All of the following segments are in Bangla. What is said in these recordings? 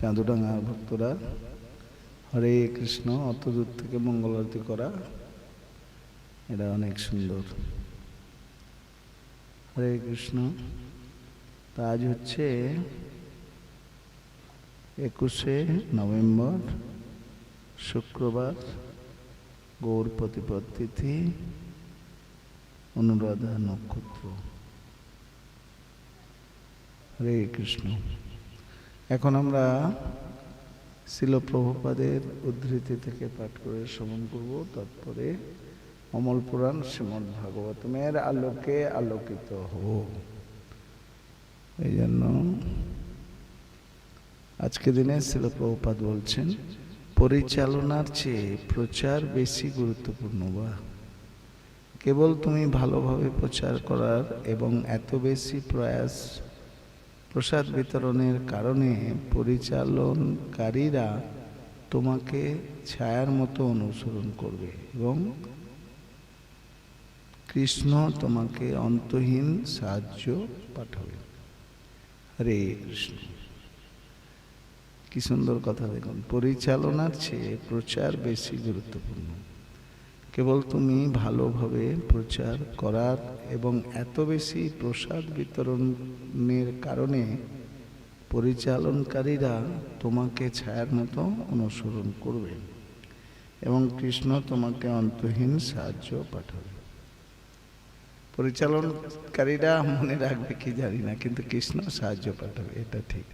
চাঁদুডাঙ্গার ভক্তরা। হরে কৃষ্ণ অত দূর থেকে মঙ্গল আরতি করা। এটা অনেক সুন্দর। হরে কৃষ্ণ, তা আজ হচ্ছে একুশে নভেম্বর, শুক্রবার, গৌর প্রতিপদ তিথি, অনুরাধা নক্ষত্র। হরে কৃষ্ণ। এখন আমরা শিল প্রভুপাদের উদ্ধৃতি থেকে পাঠ করে শ্রবণ করব। তারপরে অমল পুরাণ শ্রীমদ ভাগবতমের আলোকে আলোকিত হো এই জন্য আজকে দিনে শিল প্রভুপাদ বলছেন, পরিচালনার চেয়ে প্রচার বেশি গুরুত্বপূর্ণ বা? কেবল তুমি ভালোভাবে প্রচার করার এবং এত বেশি প্রয়াস প্রসাদ বিতরণের কারণে পরিচালনকারীরা তোমাকে ছায়ার মতো অনুসরণ করবে এবং কৃষ্ণ তোমাকে অন্তহীন সাহায্য পাঠাবে। হরে কৃষ্ণ। কি সুন্দর কথা দেখুন। পরিচালনার চেয়ে প্রচার বেশি গুরুত্বপূর্ণ। কেবল তুমি ভালোভাবে প্রচার করার এবং এত বেশি প্রসাদ বিতরণের কারণে পরিচালনকারীরা তোমাকে ছায়ার মতো অনুসরণ করবে এবং কৃষ্ণ তোমাকে অন্তহীন সাহায্য পাঠাবে। পরিচালনকারীরা মনে রাখবে কি জানি না, কিন্তু কৃষ্ণ সাহায্য পাঠাবে, এটা ঠিক।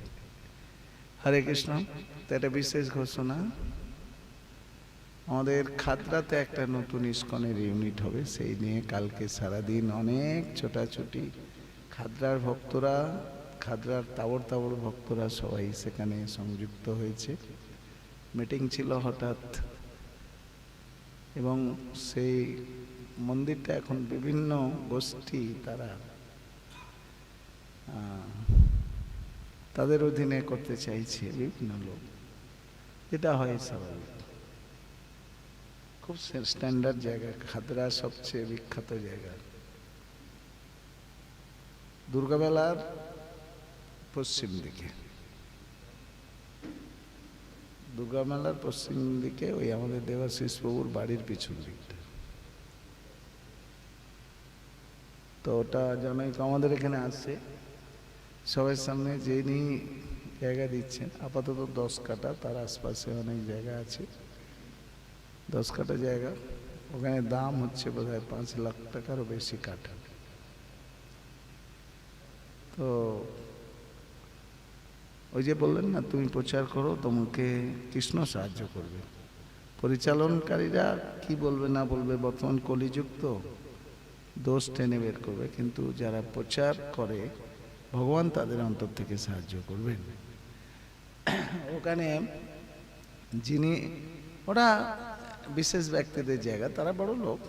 হরে কৃষ্ণ, তো এটা বিশেষ ঘোষণা। আমাদের খাতড়াতে একটা নতুন ইস্কনের ইউনিট হবে, সেই নিয়ে কালকে সারাদিন অনেক ছোটাছুটি। খাতড়ার ভক্তরা খাতড়ার তাবর তাবর ভক্তরা সবাই সেখানে সংযুক্ত হয়েছে। মিটিং ছিল হঠাৎ। এবং সেই মন্দিরটা এখন বিভিন্ন গোষ্ঠী তারা তাদের অধীনে করতে চাইছে বিভিন্ন লোক। এটা হয় স্বাভাবিক। খুব স্ট্যান্ডার্ড জায়গা। খাতরা সবচেয়ে বিখ্যাত জায়গা। দুর্গাবেলার পশ্চিম দিকে। দুর্গামেলার পশ্চিম দিকে ওই আমাদের দেবাশিস বাবুর বাড়ির পিছন দিকটা। তো ওটা জনৈক আমাদের এখানে আসছে সবার সামনে যিনি জায়গা দিচ্ছেন, আপাতত দশ কাটা, তার আশপাশে অনেক জায়গা আছে। দশ কাটা জায়গা। ওখানে দাম হচ্ছে বোধ হয় পাঁচ লাখ টাকারও বেশি কাঠা। তো ওই যে বললেন না, তুমি প্রচার করো, তোমাকে কৃষ্ণ সাহায্য করবে। পরিচালনকারীরা কি বলবে, না বলবে, বর্তমান কলিযুক্ত দোষ টেনে বের করবে। কিন্তু যারা প্রচার করে, ভগবান তাদের অন্তর থেকে সাহায্য করবেন। ওখানে যিনি, ওরা বিশেষ ব্যক্তিদের জায়গা, তারা বড় লোক।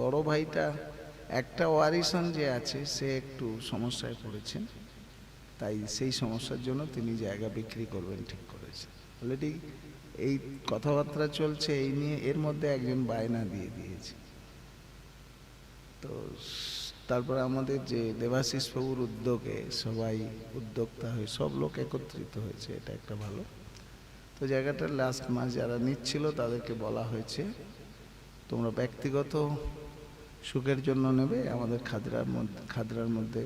বড় ভাইটা, একটা ওয়ারিসন যে আছে, সে একটু সমস্যায় পড়েছেন তাই সেই সমস্যার জন্য তিনি জায়গা বিক্রি করবেন ঠিক করেছেন অলরেডি এই কথাবার্তা চলছে, এই নিয়ে এর মধ্যে একজন বায়না দিয়ে দিয়েছে। তো তারপরে আমাদের যে দেবাশিস বাবুর উদ্যোগে সবাই উদ্যোক্তা হয়ে, সব লোক একত্রিত হয়েছে, এটা একটা ভালো। তো জায়গাটার লাস্ট মাস যারা নিচ্ছিল তাদেরকে বলা হয়েছে, তোমরা ব্যক্তিগত সুখের জন্য নেবে, আমাদের খাদরার মধ্যে খাদরার মধ্যে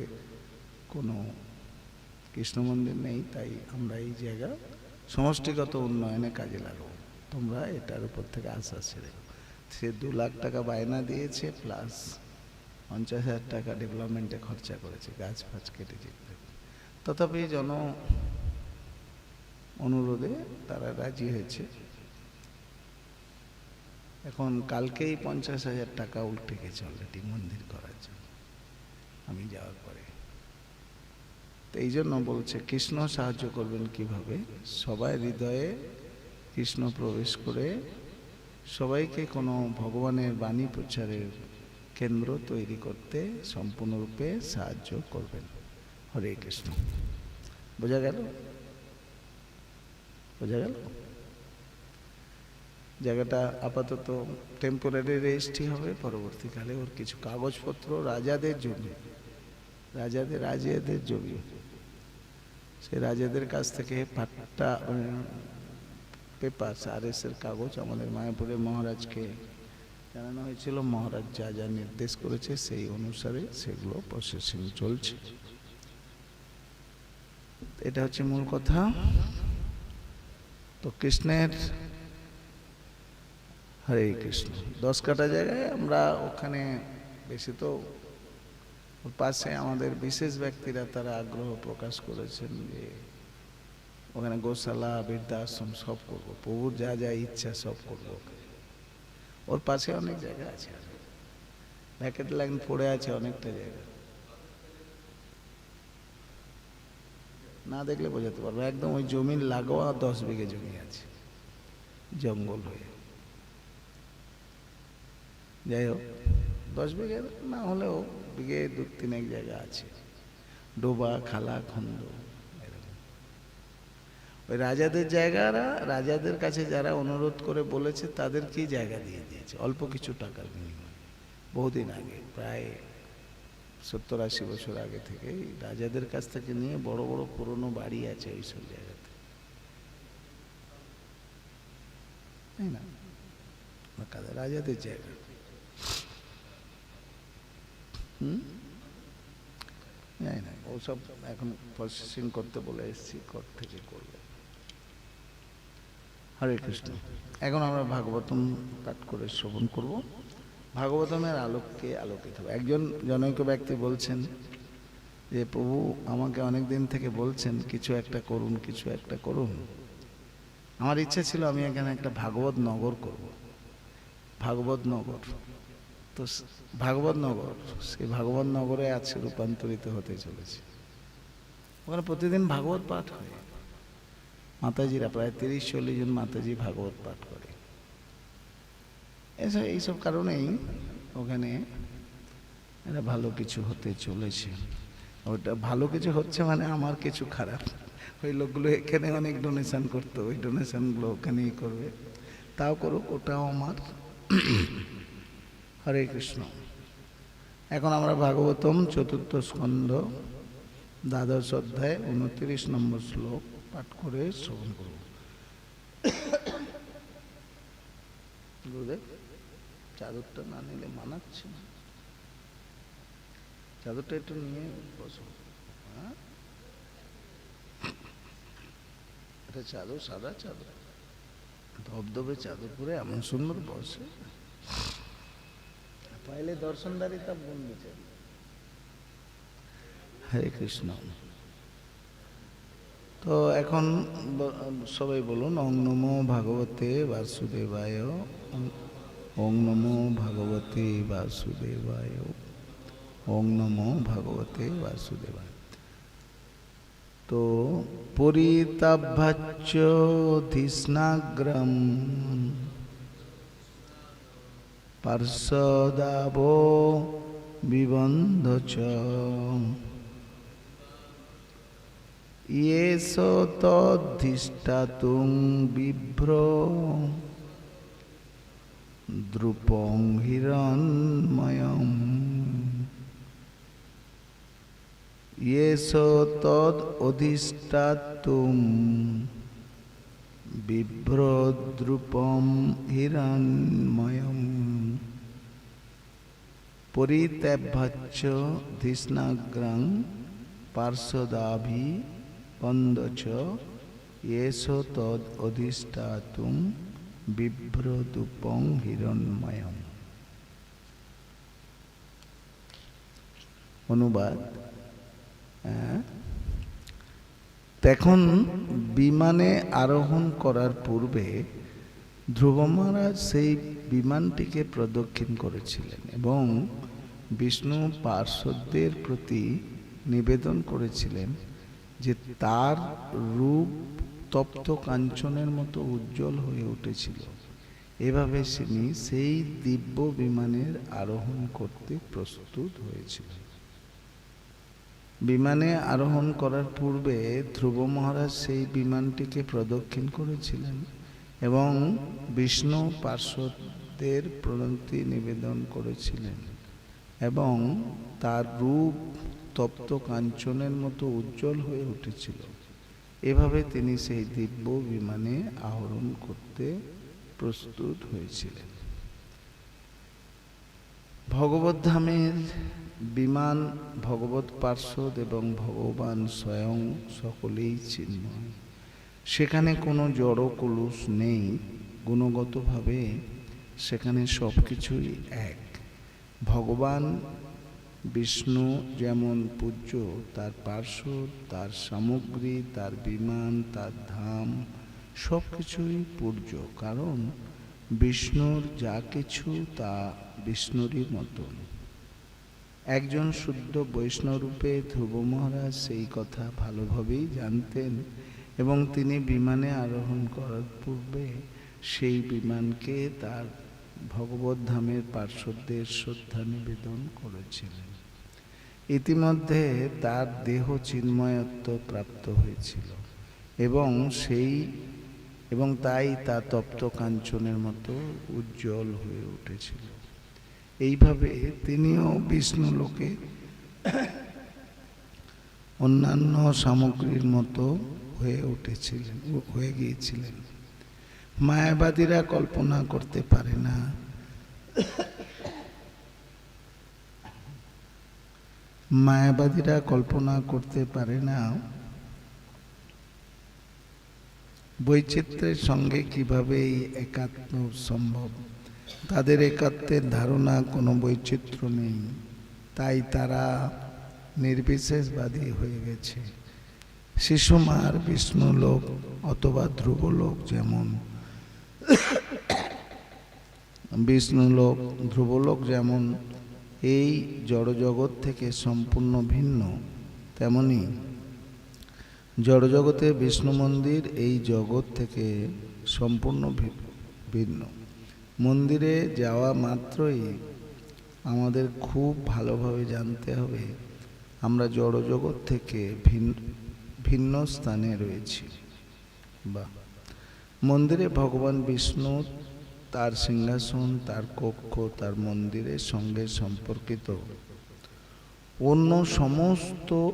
কোনো কৃষ্ণ মন্দির নেই, তাই আমরা এই জায়গা সমষ্টিগত উন্নয়নে কাজে লাগাবো তোমরা এটার উপর থেকে আশা ছেড়ে। সে দু লাখ টাকা বায়না দিয়েছে প্লাস পঞ্চাশ হাজার টাকা ডেভেলপমেন্টে খরচা করেছে, গাছ ফাছ কেটে যেতে তথাপি জন অনুরোধে তারা রাজি হয়েছে। এখন কালকেই পঞ্চাশ হাজার টাকা উল্টে গেছে অলরেডি মন্দির করার জন্য। আমি যাওয়ার পরে। তো এই জন্য বলছে, কৃষ্ণ সাহায্য করবেন কীভাবে? সবাই হৃদয়ে কৃষ্ণ প্রবেশ করে সবাইকে কোনো ভগবানের বাণী প্রচারের কেন্দ্র তৈরি করতে সম্পূর্ণরূপে সাহায্য করবেন। হরে কৃষ্ণ। বোঝা গেল? বোঝা গেল? জায়গাটা আপাতত টেম্পোরারি রেজিস্ট্রি হবে, পরবর্তীকালে ওর কিছু কাগজপত্র রাজাদের জমি, রাজাদের রাজাদের জমি। সে রাজাদের কাছ থেকে পাট্টা পেপার আর এর কাগজ আমাদের মায়াপুরের মহারাজকে জানানো হয়েছিল। মহারাজ যা যা নির্দেশ করেছে সেই অনুসারে সেগুলো প্রসেসিং চলছে। এটা হচ্ছে মূল কথা। তো কৃষ্ণের হরে কৃষ্ণ। দশ কাটা জায়গায় আমরা ওখানে বেশি তো পাশে আমাদের বিশেষ ব্যক্তিরা তারা আগ্রহ প্রকাশ করেছেন যে ওখানে গোশালা, বৃদ্ধাশ্রম সব করব, প্রভুর যা যা ইচ্ছা সব করব। ওর পাশে অনেক জায়গা আছে। ভ্যাকেট লাইন পড়ে আছে অনেকটা জায়গা। না দেখলে বোঝাতে পারব। একদম ওই জমির লাগোয়া দশ বিঘে জমি আছে, জঙ্গল হয়ে। যাই হোক, দশ বিঘে না হলেও বিঘে দু তিন এক জায়গা আছে। ডোবা, খালা, খন্দ ওই রাজাদের জায়গারা, রাজাদের কাছে যারা অনুরোধ করে বলেছে তাদেরকেই জায়গা দিয়ে দিয়েছে? অল্প কিছু টাকার বিনিময়ে। বহুদিন আগে, প্রায় সত্তর আশি বছর আগে থেকে রাজাদের কাছ থেকে নিয়ে বড় বড় পুরনো বাড়ি আছে ওইসব জায়গাতে। তাই না? রাজাদের জায়গা। হুম? জানি না, ওসব এখন প্রসেসিং করতে বলে এসেছি কোর্ট থেকে করবে? হরে কৃষ্ণ। এখন আমরা ভাগবতম পাঠ করে শ্রবণ করব। ভাগবতমের আলোককে আলোকিত হবে। একজন জনৈক ব্যক্তি বলছেন যে, প্রভু, আমাকে অনেক দিন থেকে বলছেন, কিছু একটা করুন, কিছু একটা করুন। আমার ইচ্ছা ছিল আমি এখানে একটা ভাগবত নগর করব। ভাগবত নগর। তো ভাগবত নগর, সেই ভাগবত নগরে আজকে রূপান্তরিত হতে চলেছে। ওখানে প্রতিদিন ভাগবত পাঠ হয়। মাতাজিরা প্রায় তিরিশ, চল্লিশ জন মাতাজি ভাগবত পাঠ করে। এসব এইসব কারণেই ওখানে এটা ভালো কিছু হতে চলেছে। ওটা ভালো কিছু হচ্ছে মানে আমার কিছু খারাপ। ওই লোকগুলো এখানে অনেক ডোনেশন করতো, ওই ডোনেশনগুলো ওখানেই করবে। তাও করুক, ওটাও আমার। হরে কৃষ্ণ। এখন আমরা ভাগবতম চতুর্থ স্কন্ধ, দ্বাদশ অধ্যায়, উনত্রিশ নম্বর শ্লোক পাঠ করে শ্রবণ করব। গুরুদেব। চাদরটা না নিলে মানাচ্ছে না। চাদরটা একটু নিয়ে বসো। হ্যাঁ? এটা চাদর, সাদা চাদর। ধবধবে চাদর পরে এমন সুন্দর বসে। পাইলে দর্শনদারি তা বন্ধু চাই হরে কৃষ্ণ। তো এখন সবাই বলুন, ওং নমো ভাগবতে বাসুদেবায়। ওং নমো ভাগবতে বাসুদেবায়। ওং নমো ভাগবতে বাসুদেবায়। তো পরিতাভ্যাচ্য ধিস্নাগ্রম পার্শ্বদাবো বিবন্ধ চ ইয়েষ তদ্ধিষ্ঠাতুং বিভ্র। দ্রুপং হিরণ্ময়ম ইয়েষ তদ অধিষ্ঠাতুম বিভ্রদ্রুপম হিরণ্ময়ম পরিত্যাভ্যাচ্য ধিষ্ণাগ্রাং পার্শ্বদাভি বন্ধ এস তদ অধিষ্ঠাতুম বিভ্রদুপং হিরণ্ময়ম। অনুবাদ তখন বিমানে আরোহণ করার পূর্বে ধ্রুব মহারাজ সেই বিমানটিকে প্রদক্ষিণ করেছিলেন এবং বিষ্ণু পার্শ্বদের প্রতি নিবেদন করেছিলেন যে তার রূপ তপ্ত কাঞ্চনের মতো উজ্জ্বল হয়ে উঠেছিল। এভাবে তিনি সেই দিব্য বিমানের আরোহণ করতে প্রস্তুত হয়েছিলেন বিমানে আরোহণ করার পূর্বে ধ্রুব মহারাজ সেই বিমানটিকে প্রদক্ষিণ করেছিলেন এবং বিষ্ণু পার্শ্বদের প্রণতি নিবেদন করেছিলেন এবং তার রূপ তপ্ত কাঞ্চনের মতো উজ্জ্বল হয়ে উঠেছিল। এভাবে তিনি সেই দিব্য বিমানে আহরণ করতে প্রস্তুত হয়েছিলেন। ভগবত ধামের বিমান ভগবত পার্শ্বদ এবং ভগবান স্বয়ং সকলেই চিন্ময়। সেখানে কোনো জড় কলুষ নেই, গুণগতভাবে সেখানে সব কিছুই এক। ভগবান বিষ্ণু যেমন পূজ্য, তার পার্শ্বদ তার সামগ্রী, তার বিমান, তার ধাম সব কিছুই পূজ্য। কারণ বিষ্ণুর যা কিছু তা বিষ্ণুরই মতন। একজন শুদ্ধ বৈষ্ণবরূপে ধ্রুব মহারাজ সেই কথা ভালোভাবেই জানতেন এবং তিনি বিমানে আরোহণ করার পূর্বে সেই বিমানকে তার ভগবত ধামের পার্শ্বদের শ্রদ্ধা নিবেদন করেছিলেন। ইতিমধ্যে তার দেহ চিন্ময়ত্ব প্রাপ্ত হয়েছিল এবং সেই, এবং তাই তা তপ্ত কাঞ্চনের মতো উজ্জ্বল হয়ে উঠেছিল। এইভাবে তিনিও বিষ্ণু লোকে অন্যান্য সামগ্রীর মতো হয়ে উঠেছিলেন, হয়ে গিয়েছিলেন। মায়াবাদীরা কল্পনা করতে পারে না মায়াবাদীরা কল্পনা করতে পারে না। বৈচিত্র্যের সঙ্গে কীভাবে এই একাত্ম সম্ভব? তাদের একাত্মের ধারণা কোনো বৈচিত্র্য নেই। তাই তারা নির্বিশেষবাদী হয়ে গেছে। শিশুমার বিষ্ণুলোক অথবা ধ্রুবলোক যেমন। বিষ্ণুলোক ধ্রুবলোক যেমন এই জড়জগৎ থেকে সম্পূর্ণ ভিন্ন, তেমনি জড়জগতে বিষ্ণু মন্দির এই জগৎ থেকে সম্পূর্ণ ভিন্ন। মন্দিরে যাওয়া মাত্রই আমাদের খুব ভালোভাবে জানতে হবে আমরা জড়জগৎ থেকে ভিন্ন ভিন্ন স্থানে রয়েছি। বা মন্দিরে ভগবান বিষ্ণু তার সিংহাসন, তার কক্ষ, তার মন্দিরের সঙ্গে সম্পর্কিত। অন্য সমস্ত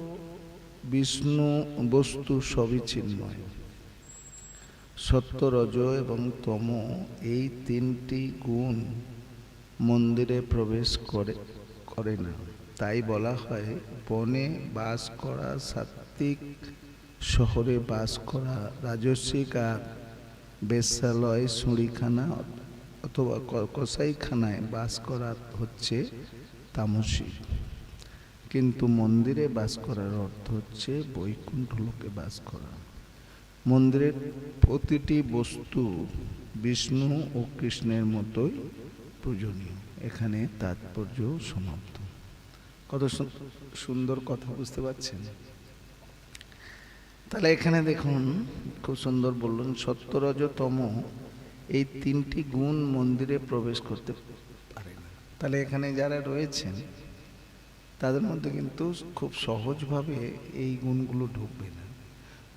বিষ্ণু বস্তু সবই চিন্ময়। সত্য রজ এবং তম এই তিনটি গুণ মন্দিরে প্রবেশ করে করে না। তাই বলা হয়, বনে বাস করা সাত্ত্বিক শহরে বাস করা রাজস্বিক আর বেশ্যালয়, সুঁড়িখানা অথবা কসাইখানায় বাস করা হচ্ছে তামসিক কিন্তু মন্দিরে বাস করার অর্থ হচ্ছে বৈকুণ্ঠ লোকে বাস করা। মন্দিরের প্রতিটি বস্তু বিষ্ণু ও কৃষ্ণের মতোই পূজনীয়। এখানে তাৎপর্য সমাপ্ত। কত সুন্দর কথা বুঝতে পারছেন? তাহলে এখানে দেখুন, খুব সুন্দর বললেন সত্যরজতম এই তিনটি গুণ মন্দিরে প্রবেশ করতে পারে না। তাহলে এখানে যারা রয়েছেন, তাদের মধ্যে কিন্তু খুব সহজভাবে এই গুণগুলো ঢুকবে না।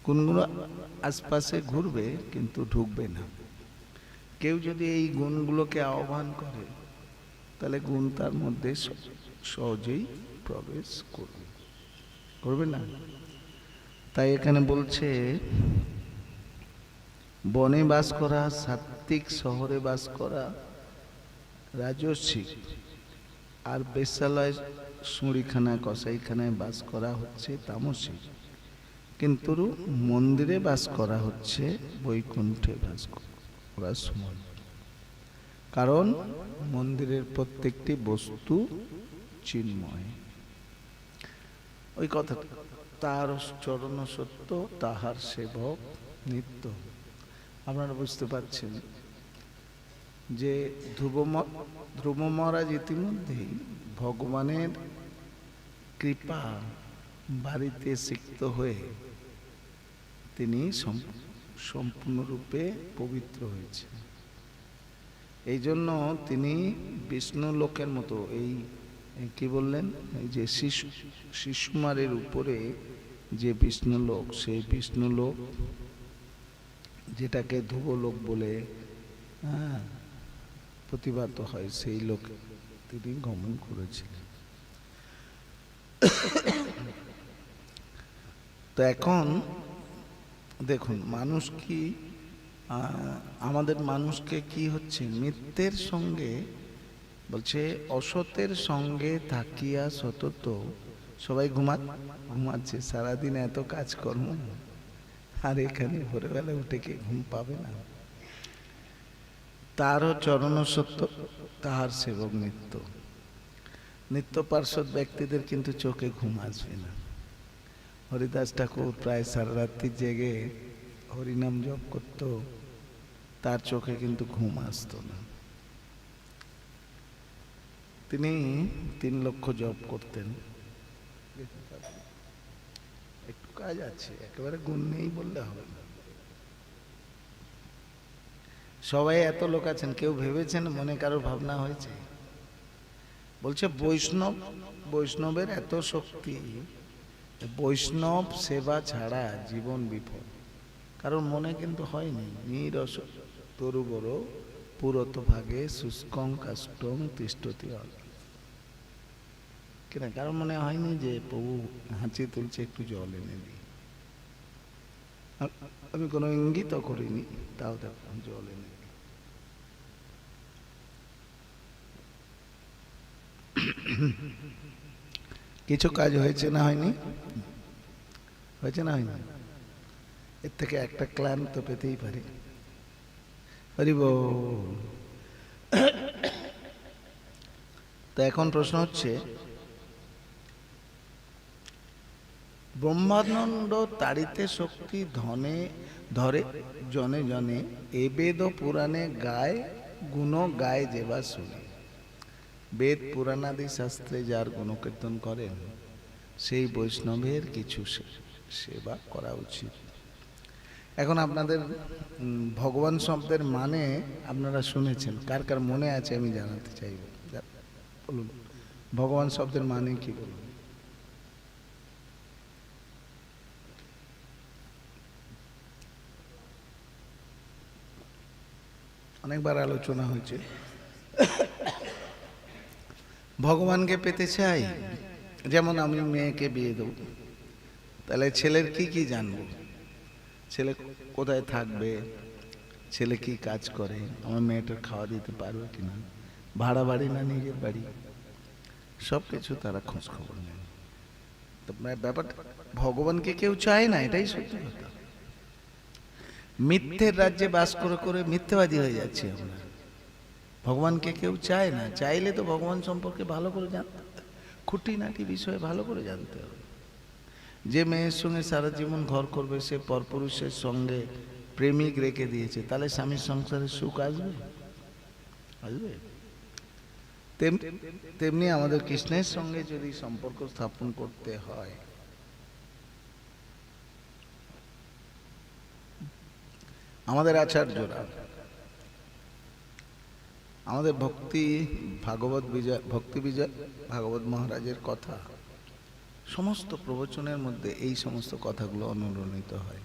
গুণগুলো আশপাশে ঘুরবে, কিন্তু ঢুকবে না। কেউ যদি এই গুণগুলোকে আহ্বান করে, তাহলে গুণ তার মধ্যে সহজেই প্রবেশ করবে। করবে না? তাই এখানে বলছে বনে বাস করা, সাত্ত্বিক শহরে বাস করা, রাজস্বিক। আর বেশ্যালয়, সুঁড়িখানা, কসাইখানায় বাস করা হচ্ছে তামসিক। কিন্তু মন্দিরে বাস করা হচ্ছে, বৈকুণ্ঠে বাস করা সমান। কারণ মন্দিরের প্রত্যেকটি বস্তু চিন্ময়। ওই কথা তার চরণ সত্য, তাহার সেবক নিত্য। আপনারা বুঝতে পারছেন যে ধ্রুব ধ্রুব মহারাজ ইতিমধ্যেই ভগবানের কৃপা বাড়িতে সিক্ত হয়ে তিনি সম- সম্পূর্ণরূপে পবিত্র হয়েছে এই জন্য তিনি বিষ্ণু লোকের মতো এই কি বললেন? যে শিশু শিশুমারের উপরে যে বিষ্ণু লোক, সেই বিষ্ণু লোক যেটাকে ধ্রুবলোক বলে হ্যাঁ প্রতিভাত হয় সেই লোক তিনি গমন করেছিলেন। তো এখন দেখুন, মানুষ কি আমাদের মানুষকে কি হচ্ছে, মিথ্যের সঙ্গে বলছে, অসতের সঙ্গে থাকিয়া সতত সবাই ঘুমা, ঘুমাচ্ছে, সারাদিন এত কাজকর্ম। আর এখানে ভোরবেলা উঠে কে ঘুম পাবে না? তারও চরণ সত্য, তাহার সেবক নিত্য। নিত্য পার্শ্বদ ব্যক্তিদের কিন্তু চোখে ঘুম আসবে না। হরিদাস ঠাকুর প্রায় সারা রাত্রি জেগে হরিনাম জপ করত, তার চোখে কিন্তু ঘুম আসতো না। তিনি তিন লক্ষ জপ করতেন একটু কাজ আছে, একেবারে গুণ নেই বললে হবে না। সবাই এত লোক আছেন, কেউ ভেবেছেন মনে কারও ভাবনা হয়েছে? বলছে, বৈষ্ণব, বৈষ্ণবের এত শক্তি, বৈষ্ণব সেবা ছাড়া জীবন বিপদ কারণ মনে কিন্তু হয়নি, নিরস তরু বড় পুরত ভাগে শুষ্কং কাষ্টং তিষ্ঠতি হল। কিনা? কারণ মনে হয়নি যে প্রভু হাঁচি তুলছে একটু জল এনে দিই আমি কোনো ইঙ্গিত করিনি, তাও দেখুন জল এনে। কিছু কাজ হয়েছে না হয়নি? হয়েছে না হয়নি? এর থেকে একটা ক্লান তো পেতেই পারি। হরিব তো এখন প্রশ্ন হচ্ছে ব্রহ্মানন্দ তাড়িতে শক্তি ধনে, ধরে জনে জনে, এ বেদ পুরাণে গায়, গুণ গায় যেবা শুনে। বেদ পুরাণাদি শাস্ত্রে যার গুণকীর্তন করেন, সেই বৈষ্ণবের কিছু সেবা করা উচিত। এখন আপনাদের ভগবান শব্দের মানে আপনারা শুনেছেন। কার কার মনে আছে আমি জানাতে চাইব? বলুন। ভগবান শব্দের মানে কি বলুন? অনেকবার আলোচনা হয়েছে। ভগবানকে পেতে চাই, যেমন আমি মেয়েকে বিয়ে দেবো। তাহলে ছেলের কি কি জানব? ছেলে কোথায় থাকবে? ছেলে কি কাজ করে? আমার মেয়েটার খাওয়া দিতে পারবে কিনা? ভাড়া বাড়ি না নিজের বাড়ি? সব কিছু তারা খোঁজ খবর ব্যাপার- ব্যাপারটা ভগবানকে কেউ চায় না, এটাই সত্যি কথা। মিথ্যের রাজ্যে বাস করে করে মিথ্যেবাদী হয়ে যাচ্ছি আমরা। ভগবানকে কেউ চায় না। চাইলে তো ভগবান সম্পর্কে ভালো করে জানতে। খুঁটিনাটি বিষয়ে ভালো করে জানতে হবে। যে মেয়ের সঙ্গে সারা জীবন ঘর করবে, সে পরপুরুষের সঙ্গে প্রেমিক রেখে দিয়েছে, তাহলে স্বামীর সংসারে সুখ আসবে? আসবে। তেমনি আমাদের কৃষ্ণের সঙ্গে যদি সম্পর্ক স্থাপন করতে হয় আমাদের আচার্যরা, আমাদের ভক্তি ভাগবত বিজয়, ভক্তি বিজয়, ভাগবত মহারাজের কথা, সমস্ত প্রবচনের মধ্যে এই সমস্ত কথাগুলো অনুরণিত হয়।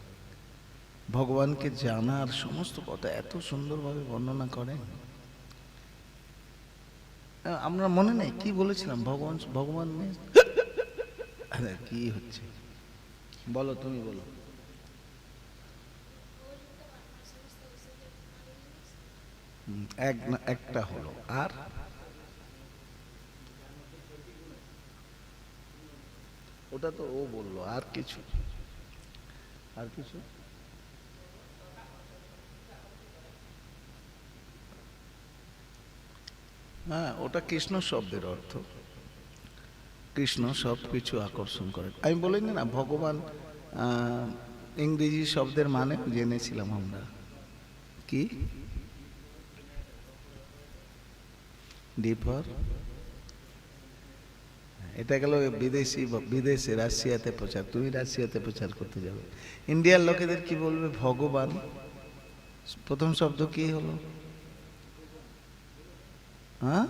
ভগবানকে জানার সমস্ত কথা এত সুন্দরভাবে বর্ণনা করেন। আমরা মনে নেই কি বলেছিলাম, ভগবান ভগবান কি হচ্ছে? বলো, তুমি বলো হুম, এক একটা হলো। আর? ওটা তো ও বলল, আর কিছু? আর কিছু? হ্যাঁ ওটা কৃষ্ণ শব্দের অর্থ। কৃষ্ণ সব কিছু আকর্ষণ করে। আমি বলিনি না, ভগবান ইংরেজি শব্দের মানে? জেনেছিলাম আমরা। কি? ডিপার এটা গেল বিদেশি বিদেশে রাশিয়াতে প্রচার তুমি রাশিয়াতে প্রচার করতে যাবে। ইন্ডিয়ার লোকেদের কি বলবে? ভগবান। প্রথম শব্দ কি হলো? হ্যাঁ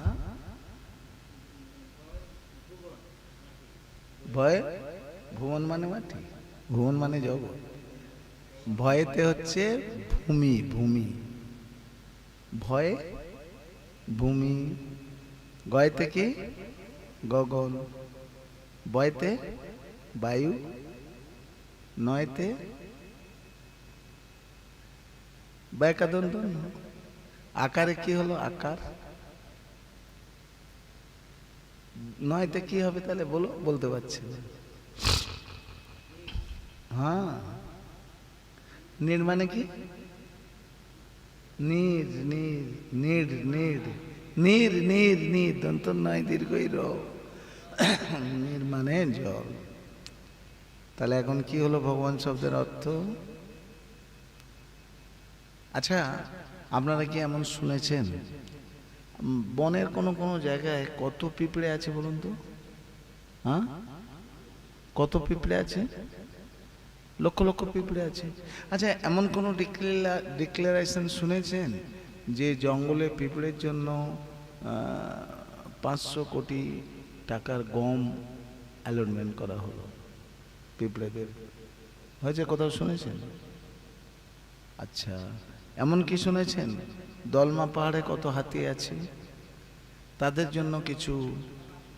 ভয়? ভুবন মানে মাটি? ভুবন মানে জগৎ। ভয়েতে হচ্ছে ভূমি ভূমি। ভয়ে, ভূমি। গয়তে কি? গগন। বয়তে? বায়ু। নয়তে? ব্যাকাদন্ত আকারে কি হলো? আকার। নয়তে কি হবে তাহলে বলো? বলতে পারছি। হ্যাঁ। মানে কি? নির নির নির নির নির নির নির দন্ত নয় দীর্ঘই নির মানে জল। তাহলে এখন কি হলো ভগবান শব্দের অর্থ? আচ্ছা আপনারা কি এমন শুনেছেন? বনের কোনো কোনো জায়গায় কত পিঁপড়ে আছে বলুন তো? হ্যাঁ? কত পিঁপড়ে আছে? লক্ষ লক্ষ পিঁপড়ে আছে। আচ্ছা এমন কোনো ডিক্লারেশন শুনেছেন? যে জঙ্গলে পিঁপড়ের জন্য পাঁচশো কোটি টাকার গম অ্যালটমেন্ট করা হলো পিঁপড়েদের। হয়েছে কোথাও শুনেছেন? আচ্ছা এমন কি শুনেছেন? দলমা পাহাড়ে কত হাতি আছে? তাদের জন্য কিছু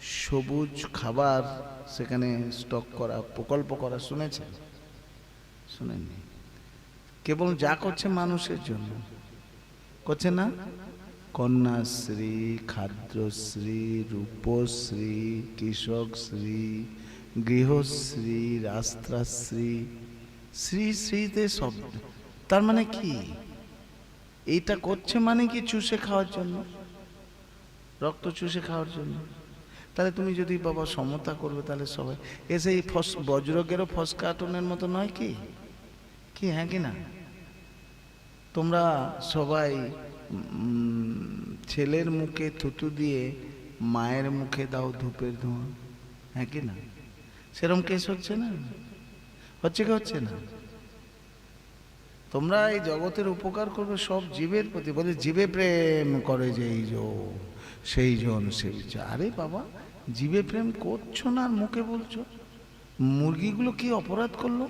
সবুজ খাবার সেখানে স্টক করা, প্রকল্প করা শুনেছেন? শুনেননি। কেবল যা করছে মানুষের জন্য। করছে না? কন্যাশ্রী, খাদ্যশ্রী, রূপশ্রী, কৃষকশ্রী, গৃহশ্রী, রাস্তাশ্রী, শ্রী শ্রীতে সব। তার মানে কি? এইটা করছে মানে কি চুষে খাওয়ার জন্য? রক্ত চুষে খাওয়ার জন্য? তাহলে তুমি যদি বাবা সমতা করবে তাহলে সবাই। এসে এই ফস বজ্রকেরও ফসকাটনের মতো নয় কি? কি হ্যাঁ কি না? তোমরা সবাই ছেলের মুখে থুতু দিয়ে মায়ের মুখে দাও ধূপের ধোঁয়া। হ্যাঁ কি না? সেরকম কেস হচ্ছে না? হচ্ছে কি হচ্ছে না? তোমরা এই জগতের উপকার করবে সব জীবের প্রতি। বলে জীবে প্রেম করে যে যেই জন, সেই জন। সেই। আরে বাবা, জীবে প্রেম করছ না আর মুখে বলছো? মুরগিগুলো কি অপরাধ করল?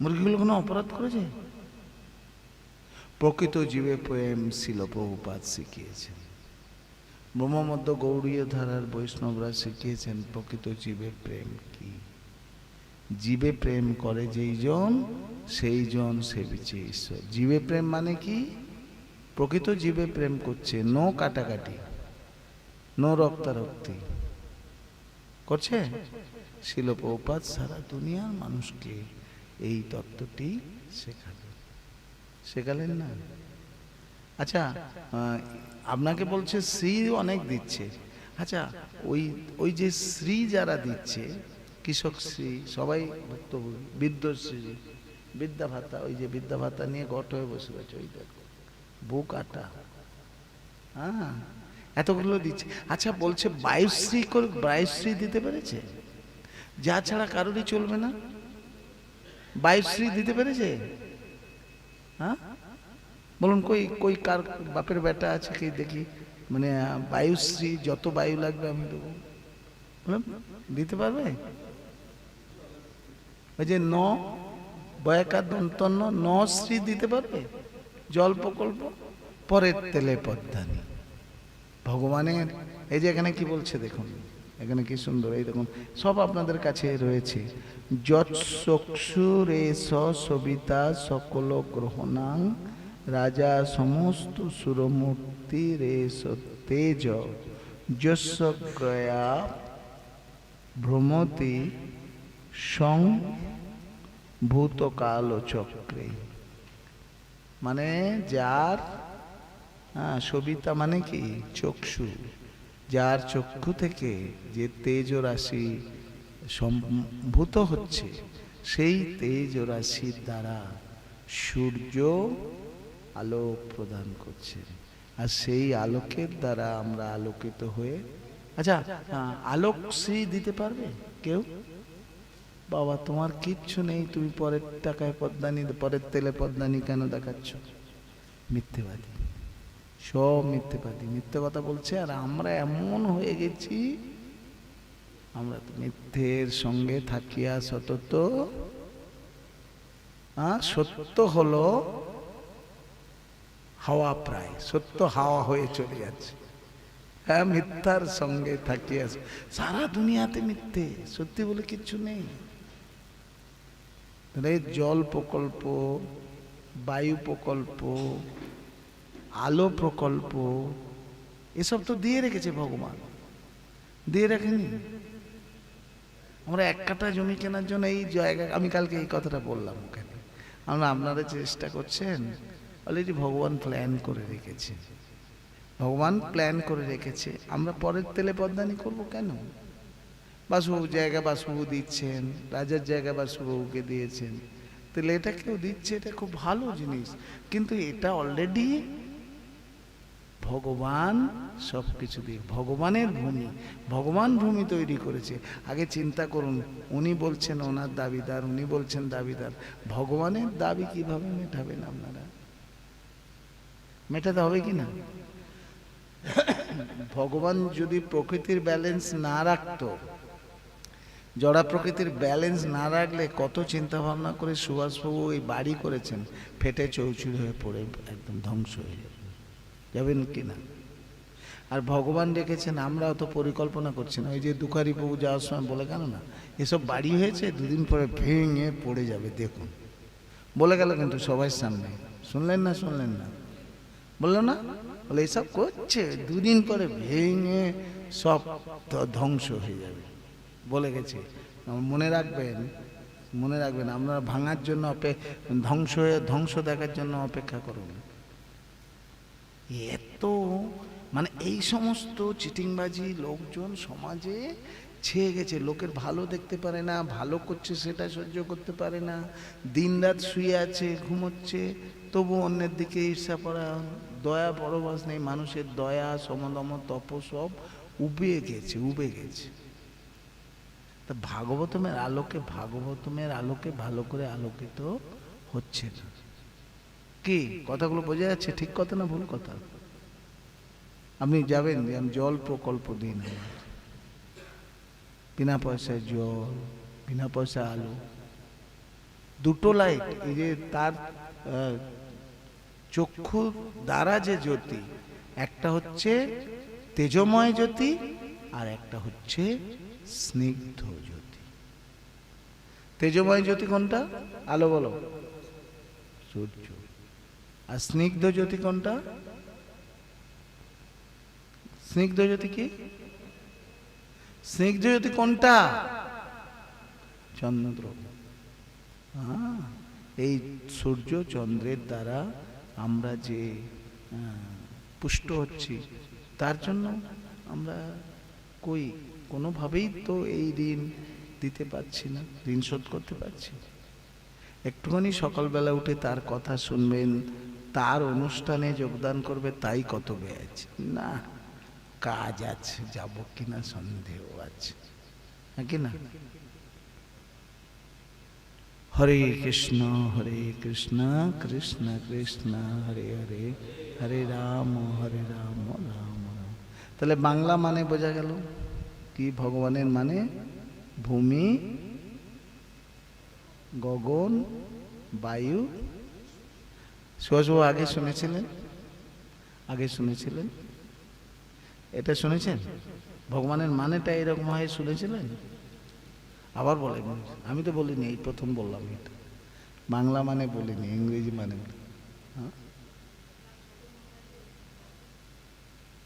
মুরগিগুলো কোনো অপরাধ করেছে? প্রকৃত জীবে প্রেম ছিল প্রভুপাত শিখিয়েছেন। ব্রহ্মমধ্য গৌড়ীয় ধারার বৈষ্ণবরা শিখিয়েছেন, প্রকৃত জীবে প্রেম কি? জীবে প্রেম করে যেই জন, সেই জন সেবিছে ঈশ্বর। জীবে প্রেম মানে কি? প্রকৃত জীবে প্রেম করছে, নো কাটাকাটি, নো রক্তারক্তি। করছে? শিলপ্রপাত সারা দুনিয়ার মানুষকে এই তত্ত্বটি শেখালেন শেখালেন না? আচ্ছা আপনাকে বলছে শ্রী অনেক দিচ্ছে। আচ্ছা ওই ওই যে শ্রী যারা দিচ্ছে, কৃষক শ্রী, সবাই ভুক্তভোগী বিদ্যশ্রী বিদ্যা ভাতা, ওই যে বিদ্যা ভাতা নিয়ে গট হয়ে বসে গেছে ওই দেখো, বুক আটা। হ্যাঁ এতগুলো দিচ্ছে। আচ্ছা বলছে বায়ুশ্রী করে বায়ুশ্রী দিতে পেরেছে? যা ছাড়া কারোরই চলবে না? বায়ুশ্রী দিতে পেরেছে? হ্যাঁ? বলুন, কই কই কার বাপের বেটা আছে কি দেখি? মানে বায়ুশ্রী, যত বায়ু লাগবে আমি দেবো। বললাম দিতে পারবে? ওই যে ন বয়াকার দন্তন্য ন শ্রী দিতে পারবে? জল প্রকল্প, পরের তেলে পদ্মানি। ভগবানের, এই যে এখানে কি বলছে দেখুন। এখানে কি সুন্দর, এই দেখুন, সব আপনাদের কাছে রয়েছে। যৎসক্ষুরে সবিতা সকল গ্রহণাং, রাজা সমস্ত সুরমূর্তি রে তেজ। যস্যগ্রয়া ভ্রমতি সং ভূতকাল চক্রে মানে যার হ্যাঁ সবিতা মানে কি? চক্ষু। যার চক্ষু থেকে যে তেজ রাশি সম্ভূত হচ্ছে, সেই তেজ রাশির দ্বারা সূর্য আলোক প্রদান করছে। আর সেই আলোকের দ্বারা আমরা আলোকিত হয়ে আচ্ছা আলোক শ্রী দিতে পারবে কেউ? বাবা, তোমার কিচ্ছু নেই, তুমি পরের টাকায় পদ্মানি পরের তেলে পদ্মানি কেন দেখাচ্ছ? মিথ্যেবাদী। সব মিথ্যেবাদী মিথ্যে কথা বলছে, আর আমরা এমন হয়ে গেছি, আমরা তো মিথ্যের সঙ্গে থাকিয়া সতত। সত্য হলো হাওয়া প্রায়, সত্য হাওয়া হয়ে চলে যাচ্ছে। হ্যাঁ মিথ্যার সঙ্গে থাকিয়া সারা দুনিয়াতে মিথ্যে, সত্যি বলে কিচ্ছু নেই। জল প্রকল্প, বায়ু প্রকল্প আলো প্রকল্প, এসব তো দিয়ে রেখেছে ভগবান। দিয়ে রাখেনি? আমরা এক কাঠা জমি কেনার জন্য এই জায়গা, আমি কালকে এই কথাটা বললাম ওখানে। আমরা, আপনারা চেষ্টা করছেন অলরেডি ভগবান প্ল্যান করে রেখেছে। ভগবান প্ল্যান করে রেখেছে। আমরা পরের তেলে পদ্মানি করব কেন? বাসুবাবু জায়গা বাসুবাবু দিচ্ছেন, রাজার জায়গা বাসুবাবুকে দিয়েছেন। তাহলে এটা কেউ দিচ্ছে, এটা খুব ভালো জিনিস। কিন্তু এটা অলরেডি ভগবান সব কিছু দিয়ে, ভগবানের ভূমি ভগবান ভূমি তৈরি করেছে। আগে চিন্তা করুন, উনি বলছেন ওনার দাবিদার, উনি বলছেন দাবিদার। ভগবানের দাবি কীভাবে মেটাবেন আপনারা? মেটাতে হবে কি না? ভগবান যদি প্রকৃতির ব্যালেন্স না রাখতো, জড়া প্রকৃতির ব্যালেন্স না রাখলে কত চিন্তা ভাবনা করে সুভাষবাবু এই বাড়ি করেছেন, ফেটে চৌচুর হয়ে পড়ে, একদম ধ্বংস হয়ে যাবে। যাবেন কি না আর ভগবান রেখেছেন আমরা অত পরিকল্পনা করছি না। ওই যে দুখারি প্রভু যাওয়ার সময় বলে, কেন না? এসব বাড়ি হয়েছে, দুদিন পরে ভেঙে পড়ে যাবে, দেখুন। বলে গেল কিন্তু সবার সামনে। শুনলেন না শুনলেন না? বলল না? বলে, এসব করছে, দুদিন পরে ভেঙে সব ধ্বংস হয়ে যাবে। বলে গেছে। মনে রাখবেন মনে রাখবেন, আপনারা ভাঙার জন্য অপে ধ্বংস হয়ে ধ্বংস দেখার জন্য অপেক্ষা করুন। এত মানে এই সমস্ত চিটিংবাজি লোকজন সমাজে ছেয়ে গেছে। লোকের ভালো দেখতে পারে না, ভালো করছে সেটা সহ্য করতে পারে না। দিনরাত শুয়ে আছে, ঘুমোচ্ছে, তবু অন্যের দিকে ঈর্ষা করা, দয়া পরবাস নেই, মানুষের দয়া, সমদম তপ সব উবে গেছে উবে গেছে। তা ভাগবতমের আলোকে ভাগবতমের আলোকে ভালো করে আলোকিত হচ্ছে না। কি? কথাগুলো বোঝা যাচ্ছে? ঠিক কথা না ভুল কথা? আপনি যাবেন যে আমি জল প্রকল্প দিন বিনা পয়সায় জল, বিনা পয়সা আলো। দুটো লাইট এই যে তার চক্ষু দ্বারা যে জ্যোতি, একটা হচ্ছে তেজময় জ্যোতি আর একটা হচ্ছে স্নিগ্ধ জ্যোতি। তেজময় জ্যোতি কোনটা? আলো বলো। সূর্য। আর স্নিগ্ধ জ্যোতি কোনটা? স্নিগ্ধ জ্যোতি কি? স্নিগ্ধ জ্যোতি কোনটা? চন্দ্র হ্যাঁ, এই সূর্য চন্দ্রের দ্বারা আমরা যে পুষ্ট হচ্ছি তার জন্য আমরা কই? কোনোভাবেই তো এই ঋণ দিতে পারছি না ঋণ শোধ করতে পারছি। একটুখানি সকালবেলা উঠে তার কথা শুনবেন তার অনুষ্ঠানে যোগদান করবে, তাই কত ব্যাজ না, কাজ আছে, যাব কিনা সন্দেহ আছে। হ্যাঁ কি না? হরে কৃষ্ণ হরে কৃষ্ণ কৃষ্ণ কৃষ্ণ, হরে হরে হরে রাম হরে রাম রাম রাম। তাহলে বাংলা মানে বোঝা গেল কি? ভগবানের মানে ভূমি, গগন, বায়ু সুভাষবাবু আগে শুনেছিলেন? আগে শুনেছিলেন? এটা শুনেছেন? ভগবানের মানেটা এরকম হয় শুনেছিলেন? আবার বলেন। আমি তো বলিনি এই প্রথম বললাম এটা। বাংলা মানে বলিনি ইংরেজি মানে হ্যাঁ?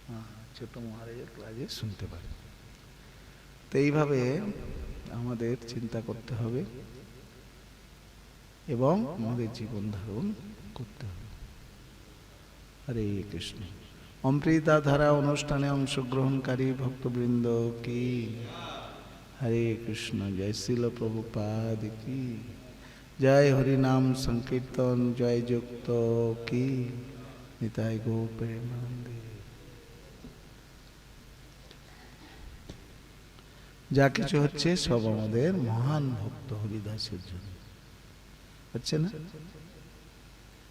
হ্যাঁ, ছোট মহারাজের ক্লাসে শুনতে পারি। তো এইভাবে আমাদের চিন্তা করতে হবে এবং আমাদের জীবন ধারণ করতে হবে। হরে কৃষ্ণ। অমৃতা ধারা অনুষ্ঠানে অংশগ্রহণকারী ভক্তবৃন্দ কি? হরে কৃষ্ণ, জয় শিল প্রভুপাদ কি? জয় হরি নাম সংকীর্তন, জয় যুক্ত কি? নিতাই গো প্রেমানন্দে। যা কিছু হচ্ছে সব আমাদের মহান ভক্ত হরিদাসের জন্য। হচ্ছে না?